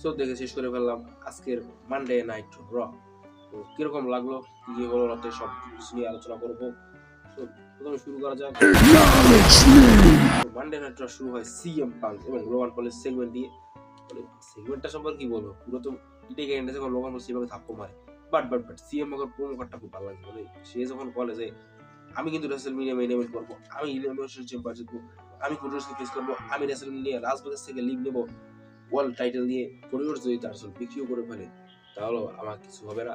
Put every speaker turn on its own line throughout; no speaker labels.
So দেখে শেষ করে ফেললাম। আজকের মানডে নাইট র তো কীরকম লাগল? কি কি হলো রাতে? সব কিছু নিয়ে আলোচনা করব। তো প্রথমে শুরু করা যাক। মানডে নাইট র শুরু হয় সিএম পাঙ্ক এবং পলের সেগমেন্ট দিয়ে। মানে সেগমেন্টটা সম্পর্কে কি বলব? পুরো তো এটাই গেছে যখন পল সিএম থাপ্পো মারে। বাট বাট বাট সিএম এর প্রোমো কার্ডটা খুব ভালো লাগছে। মানে সে যখন বলে যে আমি কিন্তু রেসেল মিডিয়া মেইন ইভেন্ট করব আমি ইলিমিনেশন চেম্বার জিতবো আমি ফেস করব আমি রেসেল মিডিয়া লাস ভেগাস থেকে লিগ নেব ওয়ার্ল্ড টাইটেল দিয়ে কোরিয়ার্স যদি তার আসল বিক্রিও করে ফেলে তাহলে আমার কিছু হবে না।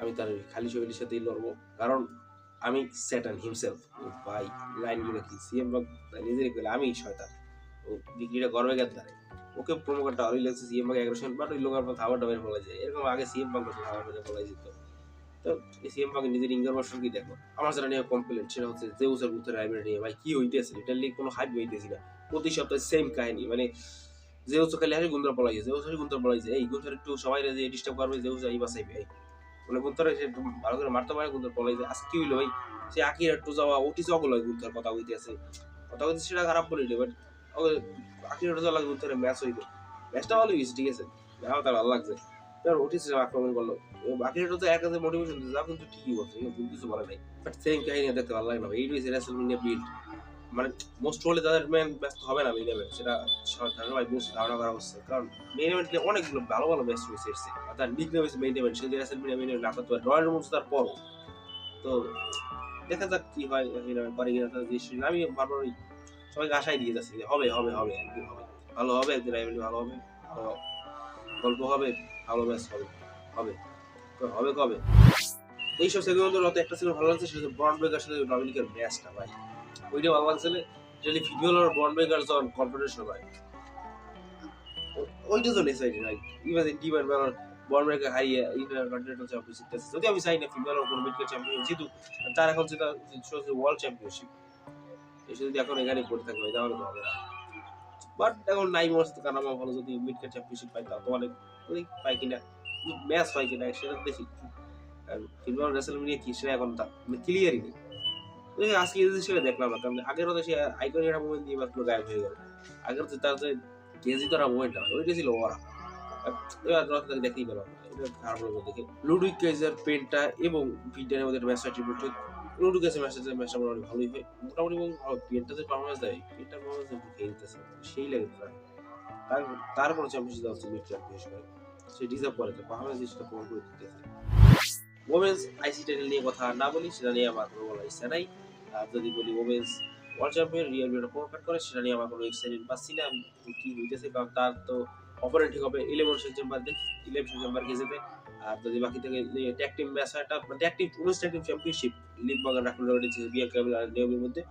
আমি তার খালি শরীরের সাথেই লড়বো। কারণ আমি স্যাটান হিমসেলফ ভাই, লাইনগুলো কি? সিএম বাগ নিজেরই পেলে আমি শয়তান। ও বিক্রিটা গর্বে গেছে তারে ওকে প্রোমো কার্ডটা আরোই লাগছে সিএম বাগ এগারোশন বাট ওই লোকের পর খাবার ডাবের বলা যায়। এরকম আগে সিএম বাগ খাবার ডাবের বলা যেত। তো এই সিএম বাগ নিজের ইঙ্গার বর্ষণ কি দেখো? আমার যেটা নিয়ে কমপ্লেন সেটা হচ্ছে জেউসের উত্তর রাইবের নিয়ে। ভাই, কি হইতেছে? এটা লিগ কোনো হাইপ হইতেছি না। প্রতি সপ্তাহে সেম কাহিনী। মানে জেউস খালি পলাইছে জেউস গুন্তর পলাইছে এই একটু সবাই যে ডিস্টার্ব করবে জেউস এই বাসাইবে এই ভালো করে মারতে পারে, গুন্তর পলাইছে আজকে কি হইল ভাই? সে আকির একটু যাওয়া ওটি হয় কথা হইতে আছে। কথা হইতে সেটা খারাপ বলি বাট আকির একটু যাওয়া ম্যাচ হইল। ম্যাচটা ভালো হয়েছে ঠিক আছে। তার ভালো লাগছে। ওটি সে আক্রমণ করল। বাকি তো এক কাছে মোটিভেশন দিচ্ছে কিন্তু ঠিকই বলছে, কিন্তু কিছু বলে নাই। বাট সেম কাহিনী দেখতে ভালো লাগে না এই রয়েছে রেসলমেনিয়া বিল্ড মানে মোস্ট হলে তাদের মেন ব্যস্ত হবে না সেটা বেশ ধারণা করা হচ্ছে কারণ অনেকগুলো ভালো ভালো ম্যাচ রয়েছে এসছে তার ইভেন্ট ইভেন্ট রয়্যাল তার পরও। তো দেখা যাক কি হয় ইভেন্ট পারে তার ডিসিশন আমি বারবার ওই সবাইকে আশাই দিয়ে যাচ্ছি হবে হবে হবে, একদিন হবে। ভালো হবে, একদিন ভালো হবে গল্প হবে, ভালো ম্যাচ হবে হবে। হবে কবে? এইসব সেগুলো একটা সেগুলো ভালো লাগছে, সেটা ব্রেকার সাথে ডমিনিকের ম্যাচটা ভাই। যখন কনফিডেন্স হয় ওইটা তো হারিয়ে ইন্টারকন্টিনেন্টাল চ্যাম্পিয়নশিপ যদি আমি চাই না চ্যাম্পিয়ন তার এখন ওয়ার্ল্ড চ্যাম্পিয়নশিপ এসে যদি এখন এখানে পড়ে থাকবে তাহলে তো হবে না। বাট এখন নাই মনে হচ্ছে ভালো, যদি মিডকেট চ্যাম্পিয়নশিপ পাই তো অনেক পাই কিনা ম্যাচ হয় কিনা, সেটা দেখি। আর কি, সেটা এখন ক্লিয়ারই নেই। আজকে এই সেটা দেখলাম না হয়তো সে একটা দিয়ে মাত্র গায়েব হয়ে গেল। আগের তো তার যে মুভমেন্টটা ওইটা ছিল ওরা দেখতেই দেখে। কেজের পেনটা এবং মধ্যে লুডু ম্যাচটা ভালোই হয়। মোটামুটি এবং পেনটা যে পারফরমেন্স দেয়, পেনটা পারফরমেন্স সেই লাগে তার, তার- তারপরে চ্যাম্পিয়নশিপ দেওয়া হচ্ছে হিসেবে সে ডিজার্ভ করে তো পারফরমেন্স সেটা প্রমাণ করে দিতেছে আইসি নিয়ে কথা না বলি, সেটা নিয়ে আমার কোনো বলার ইচ্ছা নাই। আর যদি বলি ওমেন্স ওয়ার্ল্ড চ্যাম্পিয়ন রিয়াল বিটা প্রকাট করে, সেটা নিয়ে আমার কোনো এক্সাইটেড পাচ্ছি না। কি হইতেছে কারণ তার তো অপারেন্ট ঠিক হবে ইলেভেন সেপ্টেম্বর ইলেভেন সেপ্টেম্বর গেজেতে আর যদি বাকি থেকে টিম ম্যাচ হয় একটা tag team team championship league বাগান রাখুন রয়েছে বিয়া ক্যাবেল আর নিয়মের মধ্যে।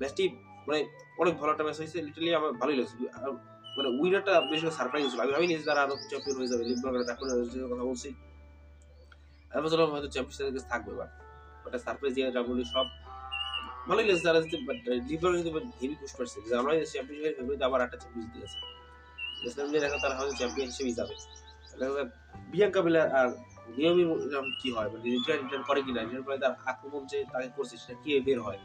ম্যাচটি মানে অনেক ভালো একটা ম্যাচ হয়েছে লিটারলি আমার ভালোই লাগছে। আর মানে উইনারটা বেশ সারপ্রাইজ হয়েছিল। আমি ভাবিনি তারা আরও চ্যাম্পিয়ন হয়ে যাবে লিগ বাগান রাখুন কথা বলছি। আমি ভাবছিলাম হয়তো চ্যাম্পিয়নশিপের কাছে থাকবে এবার ওটা সারপ্রাইজ দিয়ে রাগুলি সব ভালোই লেগেছে তারা যদি লিভার কিন্তু হেভি পুশ করছে। যে আমরা চ্যাম্পিয়নশিপের ফেভারিট আবার একটা চ্যাম্পিয়ন গেছে। ন্যাশনাল দেখা তারা হয়তো চ্যাম্পিয়ন হিসেবেই যাবে বিয়াঙ্কা বিলার আর নিয়মি এরকম কি হয়? মানে রিটার্ন রিটার্ন করে কিনা রিটার্ন করে তার আক্রমণ যে তাকে করছে সেটা কি বের হয়?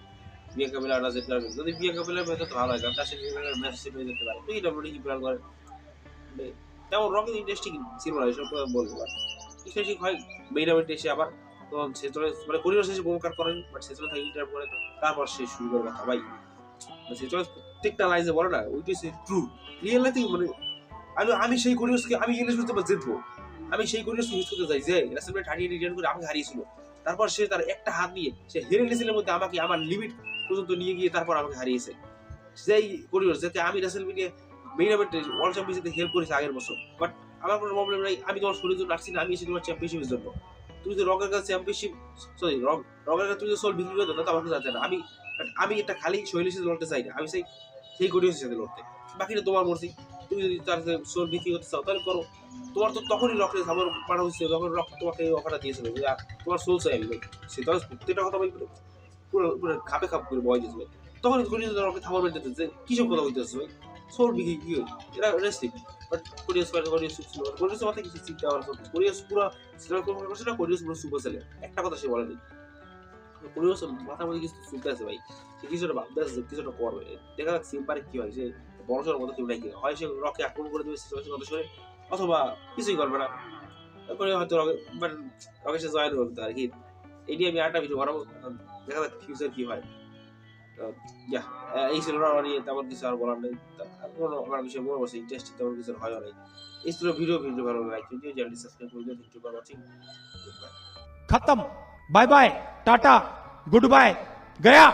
বিয়াঙ্কা বিলার যে প্লেয়ার যদি বিয়াঙ্কা বিলার হয়তো ভালো হয়। কারণ তার সাথে ম্যাচ হিসেবে যেতে পারে। তুই ডব্লিউডি কি প্লেয়ার করে মানে তেমন রকেট ইন্টারেস্টিং ছিল না এসব বলব। আর ইন্টারেস্টিং হয়? মেইন ইভেন্টে এসে আবার মানে কোরিয়ার শেষে করেন বাট তারপর সে শুরু করে কথা, ভাই। মানে সে চলে প্রত্যেকটা লাইনে বলে না ওইটি সে ট্রু রিয়েল লাইফে মানে আমি আমি সেই আমি ইংলিশ পারছি জিতবো আমি সেই কোরিয়াসকে ইউজ করতে চাই, যে হারিয়ে রিটার্ন করে আমাকে হারিয়েছিল। তারপর সে তার একটা হাত নিয়ে, সে হেরে লেসেলের মধ্যে আমাকে আমার লিমিট পর্যন্ত নিয়ে গিয়ে তারপর আমাকে হারিয়েছে। সেই কোরিয়াস যাতে আমি রেসেলমেন্টে মেইন ইভেন্টে ওয়ার্ল্ড চ্যাম্পিয়নশিপে হেল্প করেছি আগের বছর। বাট আমার কোনো প্রবলেম নাই, আমি তোমার শরীর জন্য রাখছি না, আমি এসে তোমার চ্যাম্পিয়নশিপের জন্য। তুমি যদি রকের কাছে চ্যাম্পিয়নশিপ সরি রক রকের কাছে তুমি যদি সোল বিক্রি করে দাও তাহলে আমার কাছে না আমি আমি একটা খালি শৈলীর সাথে লড়তে চাই না। আমি সেই সেই কোরিয়াসের সাথে লড়তে। বাকিটা তোমার মর্জি। তুমি যদি তার সাথে সোল বিক্রি করতে চাও, তাহলে করো। তোমার তো তখনই রকের আমার পাঠা হচ্ছে যখন রক তোমাকে এই অফারটা দিয়েছিল তোমার সোল চাই আমি। সে তাহলে প্রত্যেকটা কথা বলি পুরো পুরো খাপে খাপ করে বয় দিয়েছিল তখন কোরিয়াস রকে থামার বেঁধে যে কিসব কথা হইতেছে ভাই সোল বিক্রি কি? এরা রেস্টিং বাট কোরিয়াস পারে কোরিয়াস সুপ ছিল। কোরিয়াস মাথায় কিছু চিন্তা করার সব কোরিয়াস পুরো সেটা কোনো করছে না কোরিয়াস পুরো সুপার ছেলে। একটা কথা সে বলেনি কোরিয়াস মাথার মধ্যে কিছু চলতে আছে ভাই। সে কিছুটা ভাবতে আছে যে কিছুটা করবে। দেখা যাক সিম্পারে কি হয়। যে বড় সড়ো কথা কেউ নাই হয় সে রকে আক্রমণ করে দেবে সিচুয়েশন কথা শুনে, অথবা কিছুই করবে না। তারপরে হয়তো মানে রকেশে জয়েন করতে আর কি? এটি আমি আরেকটা ভিডিও বানাবো। দেখা যাক ফিউচার কি হয়। এই ছিল নিয়ে তেমন কিছু আর বলার নেই। কোনো আমার বিষয়ে মনে পড়ছে ইন্টারেস্টিং তেমন কিছু হয় নাই। এই ছিল ভিডিও ভিডিও ভালো লাইক ভিডিও সাবস্ক্রাইব করে দিও থ্যাংক ইউ ফর ওয়াচিং খতম bye
bye tata good bye Gaya